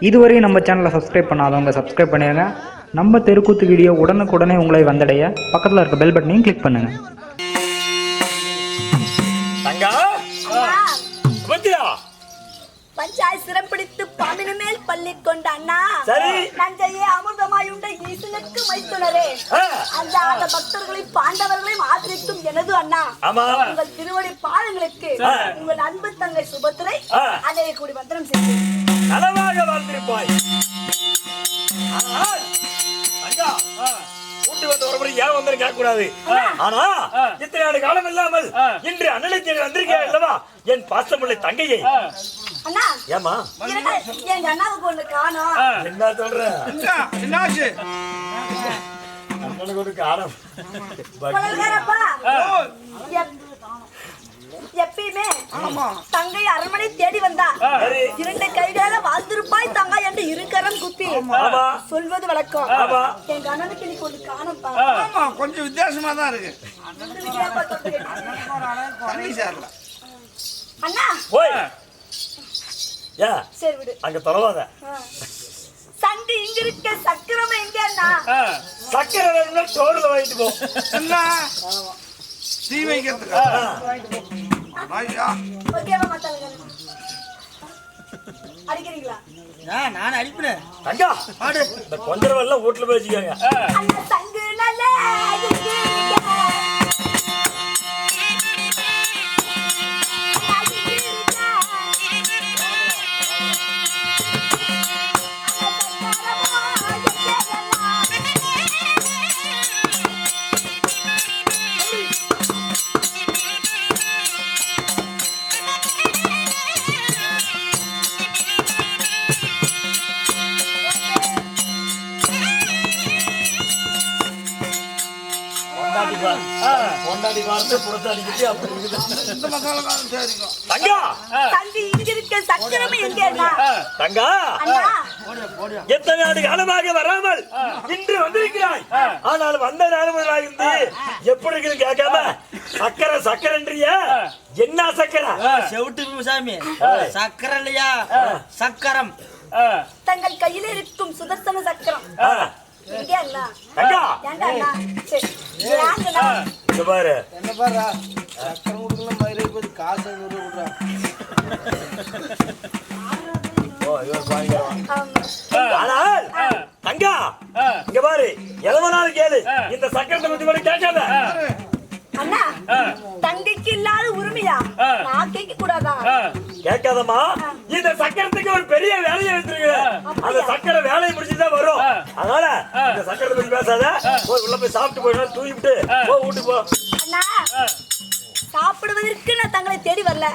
இதுவரையும் நம்ம சேனலை சப்ஸ்கிரைப் பண்ணாதவங்க சப்ஸ்கிரைப் பண்ணிடுங்க நம்ம தெருக்கூத்து வீடியோ உடனுக்குடனே உங்களை வந்தடைய பக்கத்தில் இருக்க பெல் பட்டனையும் கிளிக் பத்தியா பஞ்சாய் சிறப்பிடித்து பாம்பின் மேல் பள்ளி கொண்ட அண்ணா. சரி. நஞ்சையே அமிர்தமாயுண்ட ஈசனுக்கு மைத்துனரே. ஆ. அந்த அந்த பக்தர்களையும் பாண்டவர்களையும் ஆதரிக்கும் எனது அண்ணா. உங்கள் திருவடி பாதங்களுக்கு ஆ. உங்கள் அன்பு தங்கை சுபத்திரை. அதை கூடி மந்திரம் செய்து நலமாக வாழ்ந்திருப்பாய். ஆனால், தங்கா கூட்டி வந்த ஒரு முறை ஏன் வந்து கேட்க கூடாது ஆனா இத்தனை ஆண்டு காலம் இல்லாமல் இன்று அண்ணனை தேடி வந்திருக்கேன் அல்லவா? என் பாசமுள்ள தங்கையை. அண்ணா ஏமா இருங்க, எங்க அண்ணாவுக்கு ஒண்ணு காணோம். என்ன சொல்ற? என்னாச்சு? அண்ணனுக்கு ஒரு காரம். குழந்தைப்பா எப்பயுமே தங்கை அரண்மனை தேடி வந்தா. இரண்டு கைகளால வாழ்ந்திருப்பாய் தங்கா என்று இருக்கரம் குப்பி ஆமா. சொல்வது வழக்கம். ஆமா. எங்க அண்ணனுக்கு இன்னைக்கு ஒண்ணு காணும்பா ஆமா கொஞ்சம் வித்தியாசமா தான் இருக்கு. அண்ணா. சரி விடு. அங்க தொலைவாத. சங்கு இங்க இருக்க சக்கரம் எங்க அண்ணா? சக்கரை வேணும்னா டோர்ல வாங்கிட்டு போ. என்ன தீ வைக்கிறதுக்கு? ஓகேவா மத்தாளுங்க அடிக்கிறீங்களா? நான் அடிப்பேன். தங்கா இந்த கொஞ்சம் எல்லாம் வீட்டுல போய் வச்சுக்கோங்க பொண்டாட்டி பார்த்து புறத்தாடிக்கிட்டு அப்படி இருக்குது. இந்த மசாலா காரம் சரிக்கும் தங்கா சங்கு இங்க இருக்க சக்கரம் எங்க தங்கா அண்ணா எத்தனை ஆண்டு காலமாக வராமல் இன்று வந்திருக்கிறாய்? ஆனால் வந்த நேரமாக இருந்து எப்படி இருக்குது கேட்காம? சக்கரை சக்கரன்றிய? என்ன சக்கரை? செவிட்டு சாமி. சக்கரை இல்லையா? சக்கரம். தங்கள் கையில இருக்கும் சுதர்சன சக்கரம். பாரு. என்ன பாரு சக்கரம் கொடுக்கல மயிரை போய் காசு விடுறா? ஓ, இவர் பாருங்க. ஆமா. ஆனால் தங்கா இங்க பாரு. எவ்வளவு கேளு. இந்த சக்கரத்தை பத்தி மட்டும் கேட்காத. அண்ணா தங்கைக்கு இல்லாத உரிமையா? நான் கேட்க கூடாதா கேட்காதம்மா. இந்த சக்கரத்துக்கு ஒரு பெரிய வேலையை வச்சிருக்க அந்த சக்கரை வேலையை முடிச்சுதான் வரும். அதனால இந்த சக்கரத்தை பத்தி பேசாத. போய் உள்ள போய் சாப்பிட்டு போய் தூக்கிட்டு போ வீட்டுக்கு போ. அண்ணா சாப்பிடுவதற்கு நான் தங்களை தேடி வரல.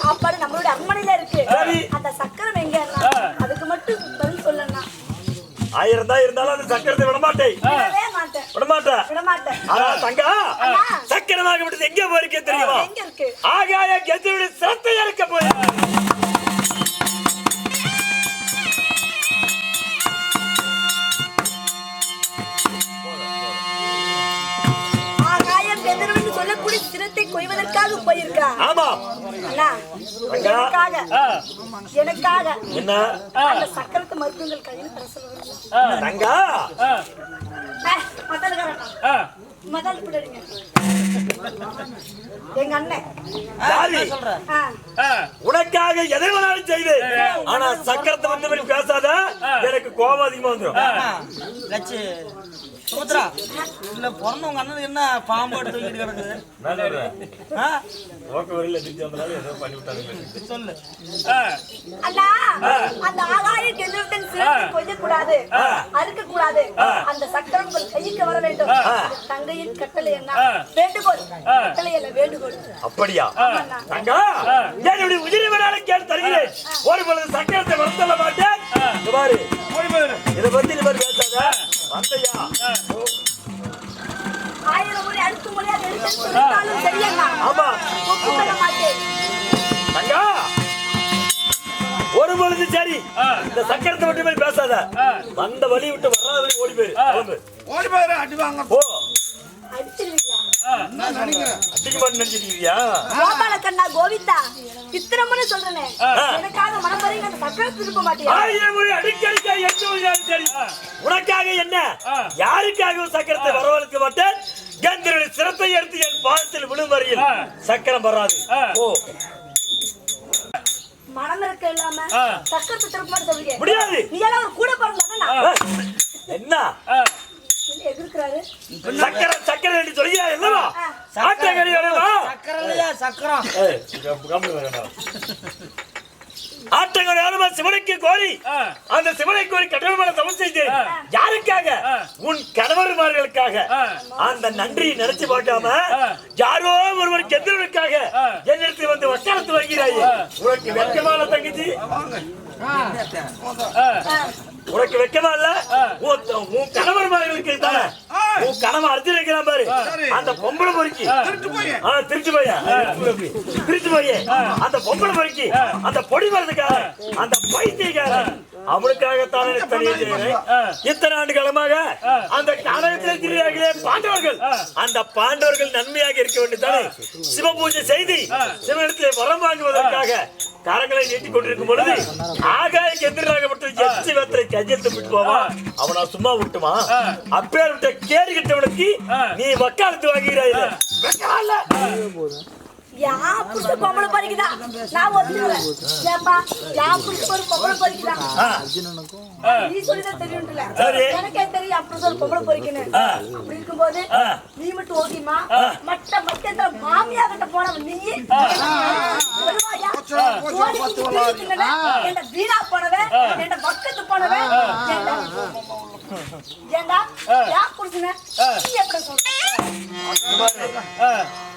சாப்பாடு நம்மளுடைய அரண்மனையில இருக்கு. சரி. அந்த சக்கரம் எங்க அதுக்கு மட்டும் பதில் சொல்லண்ணா ஆயிரம் தான் இருந்தாலும் அந்த சக்கரத்தை விட மாட்டேன் விட மாட்டேன். விட மாட்டேன் ஆனா தங்கா. சக்கரமாக விட்டது எங்க போயிருக்கே தெரியுமா? எங்க இருக்கு? ஆகாய கெத்தியுடைய சிரத்தை இறக்க போய் எனக்காக எனக்காக என்ன? அந்த சக்கரத்தை மருத்துவங்கள் கையில் தர சொல்லுவாங்க. தங்கா! மத்தாளுக்காரண்ணா மதால் பிடிங்க எங்க அண்ணன் யாரு? சொல்ற? ஆ. உனக்காக எதை வேணாலும் செய்து. ஆனா சக்கரத்தை வந்து பேசாத. எனக்கு கோபம் அதிகமா வந்துடும் லட்சு. சுபத்ரா இல்ல பிறந்தவங்க அண்ணனுக்கு என்ன பாம்பு எடுத்து கிடக்குது? சொல்லு. அண்ணா அந்த ஆகாய சிறப்பை கொய்ய கூடாது அறுக்க கூடாது அந்த சக்கரம் உங்கள் கைக்கு வர வேண்டும். தங்கையின் கட்டளை என்ன வேண்டுகோள். கட்டளை அல்ல வேண்டுகோள். அப்படியா. தங்கா என்னுடைய உயிரை வேணாலும் கேட்டு தருகிறேன் ஒரு பொழுது சக்கரத்தை வளர்த்தல மாட்டேன். பாரு. இதை பத்தி நீ மாதிரி பேசாத வந்தையா? ஆயிரம் முறை அடுத்த முறையாக எடுத்து சொல்லிட்டாலும் சரியண்ணா ஆமா. ஒப்புக்கொள்ள மாட்டேன். தங்கா! ஒரு பொழுது சரி. இந்த சக்கரத்தை மட்டும் பேசாத. வந்த வழி விட்டு வராத வழி ஓடி போயிரு. ஓடி போயிரு அடி வாங்க. போ. கோபால கண்ணா கோவிந்தா இத்திரமுன்னு சொல்றேனே. எனக்காக மனம் வரையும் அந்த சக்கரை திருப்ப சரி உனக்காக என்ன? யாருக்காகவும் சக்கரத்தை வரவழைக்க மாட்டேன்? கந்தருடைய சிரத்தை எடுத்து என் பாதத்தில் விழும் வரையில் சக்கரம் வராது. ஓ மனம் இருக்க இல்லாம சக்கரத்தை திருப்ப மாட்டேன் முடியாது. நீ எல்லாம் ஒரு கூட பிறந்தானே என்ன? எதிர்க்கிறாரு. சக்கரம் சக்கரம் என்று சொல்லியா இல்லவா ஆட்டக்கறி வேணுமா? சக்கரம் இல்லையா சக்கரம். ஏய், கம்- கம்முனு வேணாம். ஆட்டங்கரை ஆளுமா சிவனுக்கு கோரி அந்த சிவனை கோரி கடவுள்மான தவம் செய்து யாருக்காக? உன் கணவர்மார்களுக்காக. அந்த நன்றியை நினைச்சு பார்க்காம யாரோ ஒருவர் வருகிறாய் உனக்கு வெட்கமான தங்கச்சி? உனக்கு வெட்கமா இல்ல? உன் த- உன் கணவர்மார்களுக்கு தானே. உன் கணவன் அர்ஜுன் இருக்கிறான் பாரு. அந்த பொம்பளை பொறுக்கி. திருச்சி போய் திருச்சி போய் அந்த பொம்பளை பொறுக்கி. அந்த பொடி மரத்துக்காக அந்த பைத்தியக்கார தனியே செய்கிறேன் இத்தனை ஆண்டு காலமாக அந்த காலகத்தில் திரியார்களே பாண்டவர்கள். அந்த பாண்டவர்கள் நன்மையாக இருக்க வேண்டியதானே சிவ பூஜை செய்து சிவனிடத்தில் வரம் வாங்குவதற்காக கரங்களை நீட்டிக் கொண்டிருக்கும் பொழுது ஆகாயக்கு எதிராகப்பட்ட எச்சி வெத்தரை கையெழுத்து விட்டு போவான். அவனா சும்மா விட்டுமா? அப்பேர் விட்ட கேடு கிட்டவனுக்கு நீ வக்காலத்து வாங்குகிறாய்? யா புடிச்ச பொம்பளை பறிக்குதா? நான் ஒத்துக்கிறேன் ஏப்பா யா புடிச்ச ஒரு பொம்பளை பறிக்குதா? நீ சொல்லிதான் தெரியும்ல? சரி. எனக்கே தெரியும் அப்படி ஒரு பொம்பளை பறிக்கணும் அப்படி இருக்கும்போது நீ மட்டும் ஓகேமா மற்ற மத்தியத்துல மாமியா கிட்ட போனவன் நீ. வீணா போனவன் என்ன பக்கத்து போனவன் ஏண்டா? ஏண்டா யா புடிச்சுன நீ எப்படி சொல்ற?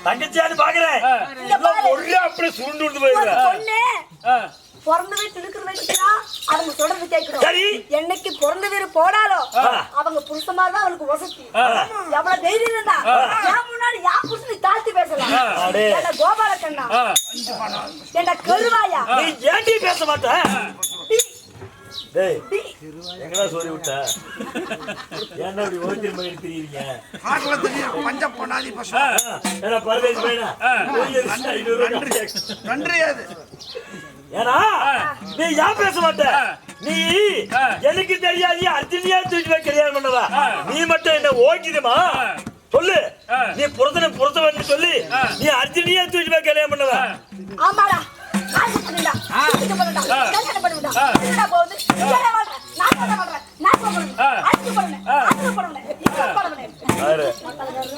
தங்கச்சியான்னு பாக்குறேன் இங்க பாரு. ஒரே அப்படியே சுருண்டு விட்டு ஒரு போயிருக்க பொண்ணு பிறந்த வீட்டு இருக்கிற வரைக்கும் அவங்க தொடர்ந்து கேட்கணும். சரி. என்னைக்கு பிறந்த வீடு போனாலும் அவங்க புருஷமா தான் அவனுக்கு வசதி. எவ்வளவு தைரியம் இருந்தா? என் முன்னாடி யா புருஷனை தாழ்த்தி பேசலாம். அடே. என்ன கோபால கண்ணா என்ன கருவாயா? நீ ஏன்டி பேச மாட்ட? டீ, டேய். எங்கடா சோரி விட்ட? ஏன்டா இப்படி ஓய்த்திர மாதிரி தெரியுறீங்க? காட்டுல தெரியும் பஞ்ச பொண்ணாதி பசு ஏன்னா பரதேசி பையனா? ஓய்யது ஐநூறு ரூபாய் நன்றி. அது ஏன்னா நீ ஏன் பேச மாட்ட? நீ எனக்கு தெரியாது அர்ஜுனியா தூக்கி போய் கல்யாணம் பண்ணவா? நீ மட்டும் என்ன ஓக்கிடுமா சொல்லு. நீ புரதன புரதவன் சொல்லி நீ அர்ஜுனியா தூக்கி போய் கல்யாணம் பண்ணவா? ஆமாடா.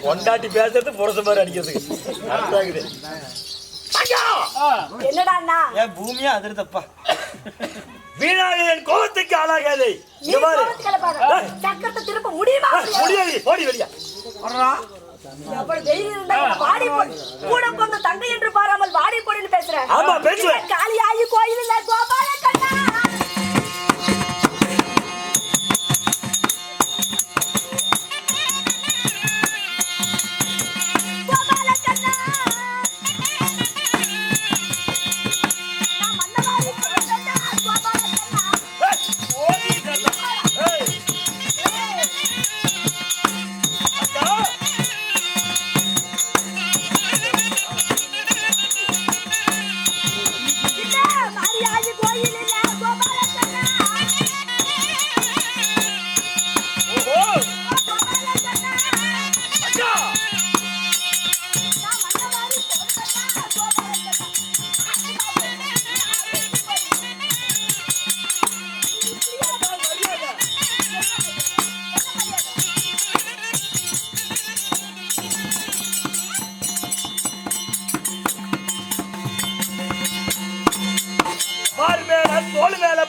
கொண்டாட்டி பேசுறது புரச மாதிரி அடிக்கிறதுக்கு! என்னடா அண்ணா ஏன் பூமியா அதிர்தப்பா? வீணாக என் கோபத்துக்கு ஆளாகாதே. நீ இங்க பாரு. கோவத்துக்கு கிளப்பாத. சக்கரத்தை திருப்ப முடியுமா? முடியாதா? முடியாது. ஓடி வெளியா. எவ்வளவு தைரியம் இருந்தா என்ன வாடி போடு. கூட பிறந்த தங்கை என்று பாராமல் வாடி போடுன்னு பேசுற. ஆமா, பேசுவேன். காளியாயி கோயிலில் கோபால கண்ணா.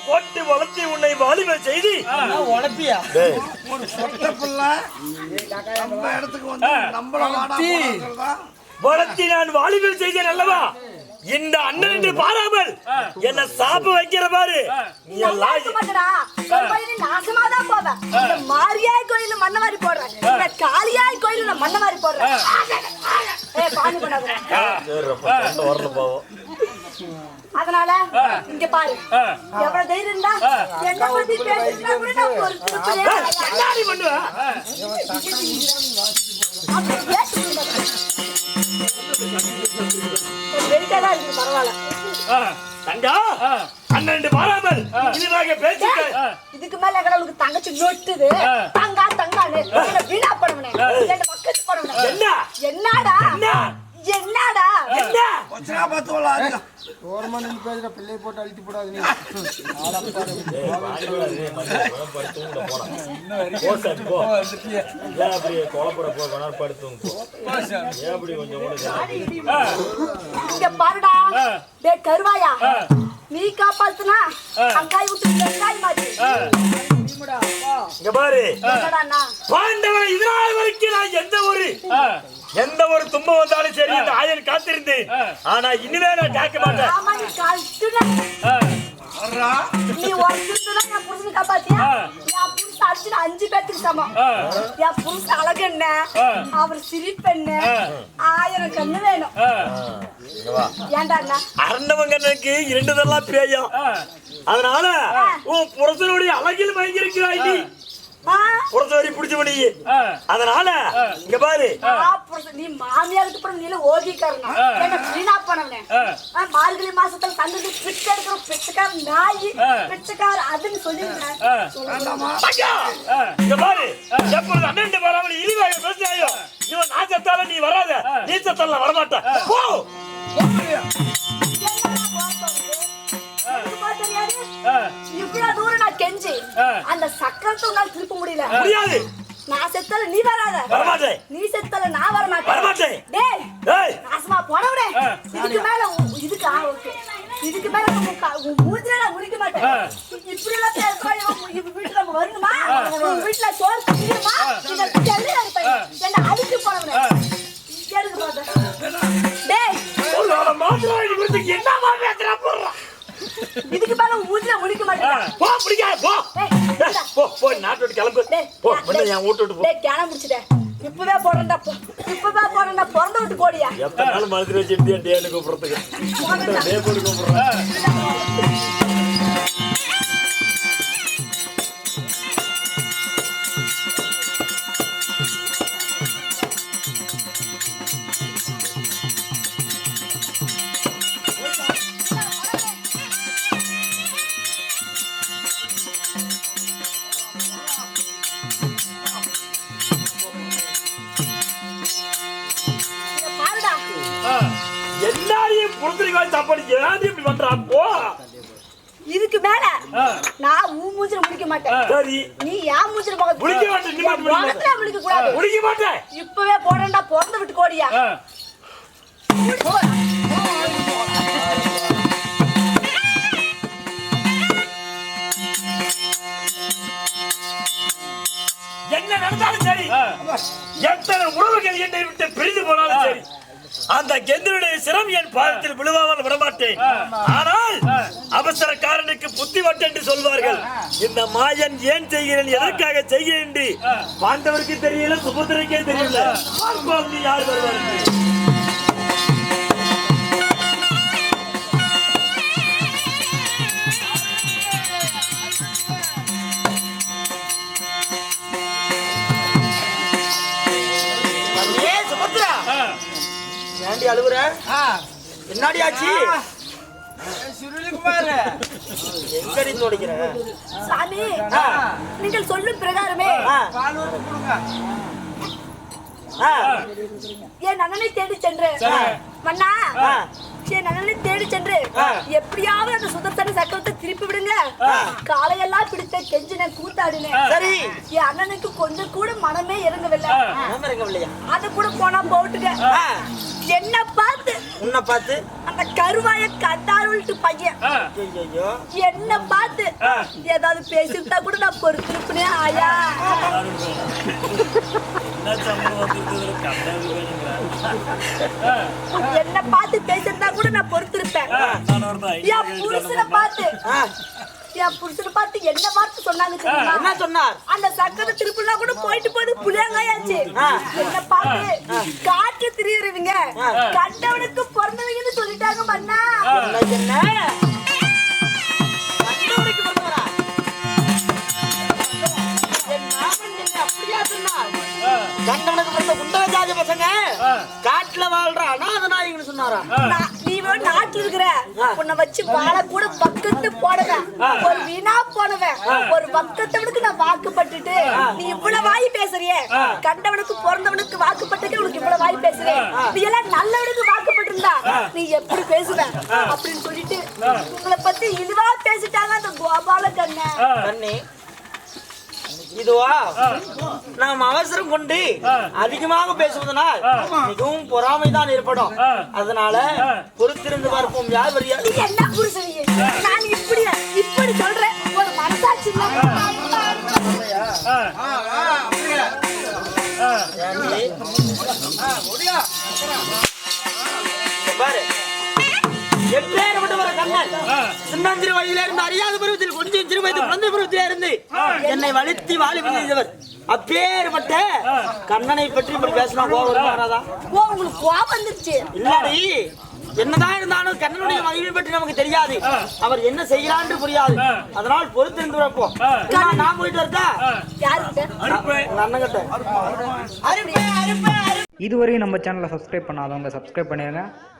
போட்டு வளர்த்தி உன்னை வாலிப செய்தி. உழப்பியா? ஒரு சொட்ட பிள்ளை நம்ம இடத்துக்கு வந்து நம்மள வாடா போடாங்கிறதா வளர்த்தி நான் வாலிபம் செய்தேன் அல்லவா? இந்த அண்ணன் என்று பாராமல் என்ன சாப்பு வைக்கிற பாரு. நீ நாசமாதான் போவேன். இந்த மாரியாய் கோயில்ல மண்ணவாரி போடுறேன். இந்த காளியாய் கோயில்ல நான் மண்ணவாரி போடுறேன். போவோம். அதனால இங்க பாரு. எவ்வளவு தைரியம் இருந்தா என்ன பத்தி பேசினா கூட நான் ஒரு கண்ணாடி பண்ணுவ? அப்படி ஏத்து விடுங்க. கொஞ்சம் வெயிட்டா தான் இருக்கு பரவாயில்ல. தங்கா பன்னெண்டு மாறாமல் இனிதாக பேச்சுக்கள் இதுக்கு மேல கடவுளுக்கு தங்கச்சி நொட்டுது? தங்கா தங்கானு என்ன வீணா பண்ணுவனே என்ன பக்கத்து பண்ணுவனே என்ன? என்னடா? என்ன? என்ன கொச்சனா பார்த்து வரலாம் இங்க பாருடா டேய் கருவாயா நீ காப்பாத்துனா அங்காய் விட்டு வெங்காய் மாதிரி இங்க பாரு என்னடாண்ணா பாண்டவரை இதனால் வரைக்கும் நான் எந்த ஒரு எந்த ஒரு துன்பம் வந்தாலும் சரி இந்த ஆயன் காத்திருந்தேன் ஆனா இனிமே நான் கேட்க நீ புருஷனை காப்பாத்தியா? என் புருஷன் அடிச்சு அஞ்சு பேத்துக்கு சமம். என் புருஷன் அழகு என்ன அவர் சிரிப்பு என்ன ஆயிரம் கண்ணு வேணும். ஏன்டா அண்ணா? அரண்டவங்கனுக்கு இரண்டுதெல்லாம் பேயம் அதனால உன் புரசனுடைய அழகில் மயங்கி இருக்கிறாய் நீ? புரசவரி பிடிச்ச மணி அதனால இங்க பாரு. நீ மாமியாருக்கு அப்புறம் நீல ஓகிக்காரனா? என்ன வீணா பண்ணவனே. ஆ, மார்கழி மாசத்துல தங்களுக்கு பிச்சை எடுக்கிற பிச்சைக்கார நாய். பிச்சைக்கார அதுன்னு. ஐயா! இங்க பாரு. எப்பொழுது அண்ணன் வராமல் இழிவாக பேசினாயோ இவன் நான் செத்தாலும் நீ வராத. நீ செத்தாலும் வரமாட்ட போ! இவ்வளவு தூரம் நான் கெஞ்சி அந்த சக்கரத்தை உன்னால திருப்ப முடியல. முடியாது. நான் செத்தல நீ வராத. வரமாட்டேன். நீ செத்தல நான் வர மாட்டேன் வரமாட்டேன். டேய் ஏய். நாசமா போனவனே இதுக்கு மேல இதுக்கு ஆ, ஓகே. இதுக்கு மேல உன் மூஞ்சில நான் முடிக்க மாட்டேன். இப்படி எல்லாம் பேசுறா இவன் வீட்டுக்கு நம்ம வரணுமா? வீட்டுல சோறு திங்கணுமா இந்த செல்லு போ பிடிக்காது போ. போ போ நாட்டு விட்டு கிளம்பு. போ முன்ன என் வீட்டு விட்டு போ. கேன முடிச்சிட்டேன் இப்பவே போடுறேன்டா போ. இப்பவே போடுறேன்டா பிறந்த விட்டு போடியா? எத்தனை நாள் மனசுல வச்சுட்டு டேன்னு கூப்பிடுறதுக்கு. டே போட்டு கூப்பிடுறேன். எல்லாரையும் புறத்துக்கு சாப்பாடு ஏன் இப்படி பண்றா. போ. இதுக்கு மேல நான் உன் மூஞ்சில முடிக்க மாட்டேன். சரி. நீ ஏன் மூஞ்சில முகம் முடிக்க மாட்டேன், நீ மட்டும் முடிக்க கூடாது முடிக்க மாட்டேன். இப்பவே போடண்டா பிறந்து விட்டு கோடியா. என்ன நடந்தாலும் சரி. எத்தனை உறவுகள் என்னை விட்டு பிரிந்து போனாலும் சரி. அந்த கெந்தனுடைய சிரம் என் பாதத்தில் விழுவாமல் விடமாட்டேன். ஆனால் அவசரக்காரனுக்கு புத்தி வட்டு என்று சொல்வார்கள். இந்த மாயன் ஏன் செய்கிறேன்? எதற்காக செய்கிறேன்? என்று பாண்டவருக்கு தெரியல சுபத்திரைக்கே தெரியல. பார்ப்போம் நீ யார் வருவார்கள் ஏண்டி அழுவுற என்னடி ஆச்சு சுருளிக்குமார். எங்கடி துடைக்கிற? சாமி நீங்கள் சொல்லும் பிரகாரமே. என் அண்ணனை தேடி சென்று மன்னா என் அண்ணனை தேடி சென்று எப்படியாவது அந்த சுதர்சன சக்கரத்தை திருப்பி விடுங்க. காலையெல்லாம் பிடித்த கெஞ்சின கூத்தாடினேன் சரி. என் அண்ணனுக்கு கொஞ்சம் கூட மனமே இறங்கவில்லை. அது கூட போனா போட்டுங்க என்ன பார்த்து உன்னை பார்த்து? அந்த கருவாய கண்டாருள்ட்டு பையன். ஐயோ என்ன பார்த்து ஏதாவது பேசிட்டா கூட நான் பொறுத்திருப்பனே ஆயா. என்ன பார்த்து பேசிருந்தா கூட நான் பொறுத்திருப்பேன். என் புருஷனை பார்த்து என் புருஷனை பார்த்து என்ன பார்த்து சொன்னாங்க தெரியுமா? என்ன சொன்னார்? அந்த சக்கரை திருப்பினா கூட போயிட்டு போயிட்டு புளியங்காயாச்சு. என்ன பார்த்து காட்டு திரியுறவங்க கண்டவனுக்கு பிறந்தவங்கன்னு சொல்லிட்டாங்க என்ன? கண்டவனுக்கு பிறந்த குண்டக ஜாதி வாழ்ற அநாத நாயகன்னு சொன்னாரா? நீ வந்து நாட்டுல இருக்கிற. உன்னை வச்சு வாழ கூட பக்கத்து போடுவேன் ஒரு வீணா போனவன் ஒரு பக்கத்தவனுக்கு நான் வாக்குப்பட்டுட்டு நீ இவ்வளவு வாய் பேசுறியே. கண்டவனுக்கு பிறந்தவனுக்கு வாக்குப்பட்டுட்டு உனக்கு இவ்வளவு வாய் பேசுறேன் நீ எல்லாம் நல்லவனுக்கு வாக்குப்பட்டிருந்தா நீ எப்படி பேசுவ? அப்படின்னு சொல்லிட்டு உங்களை பத்தி இழிவா பேசிட்டாங்க அந்த கோபால கண்ணன் கண்ணே இதுவா? நாம் அவசரம் கொண்டு அதிகமாக பேசுவதனால் மிகவும் பொறாமைதான் ஏற்படும். அதனால பொறுத்திருந்து பார்ப்போம். யார் வரியா? நீ என்ன? நான் இப்படி இப்படி சொல்றேன். ஒரு மனசாட்சி பாரு. எப்பேற்பட்டவர கண்ணன் சின்னஞ்சிறு வயதில இருந்து அறியாத பருவத்தில் கொஞ்சம் சிறு வயது குழந்தை பருவத்தில இருந்து என்னை வலித்து வாழி செய்தவர் அப்பேற்பட்ட கண்ணனை பற்றி இப்படி பேசினா கோபம் வராதா ஓ உங்களுக்கு கோபம் வந்துருச்சு. இல்லடி. என்னதான் இருந்தாலும் கண்ணனுடைய மகிமை பற்றி நமக்கு தெரியாது. அவர் என்ன செய்கிறான்னு புரியாது. அதனால் பொறுத்திருந்து வைப்போம் நான் நான் போயிட்டு உங்க அண்ணன் கிட்ட. இதுவரையும் நம்ம சேனலை சப்ஸ்கிரைப் பண்ணாதவங்க சப்ஸ்கிரைப் பண்ணிடுங்க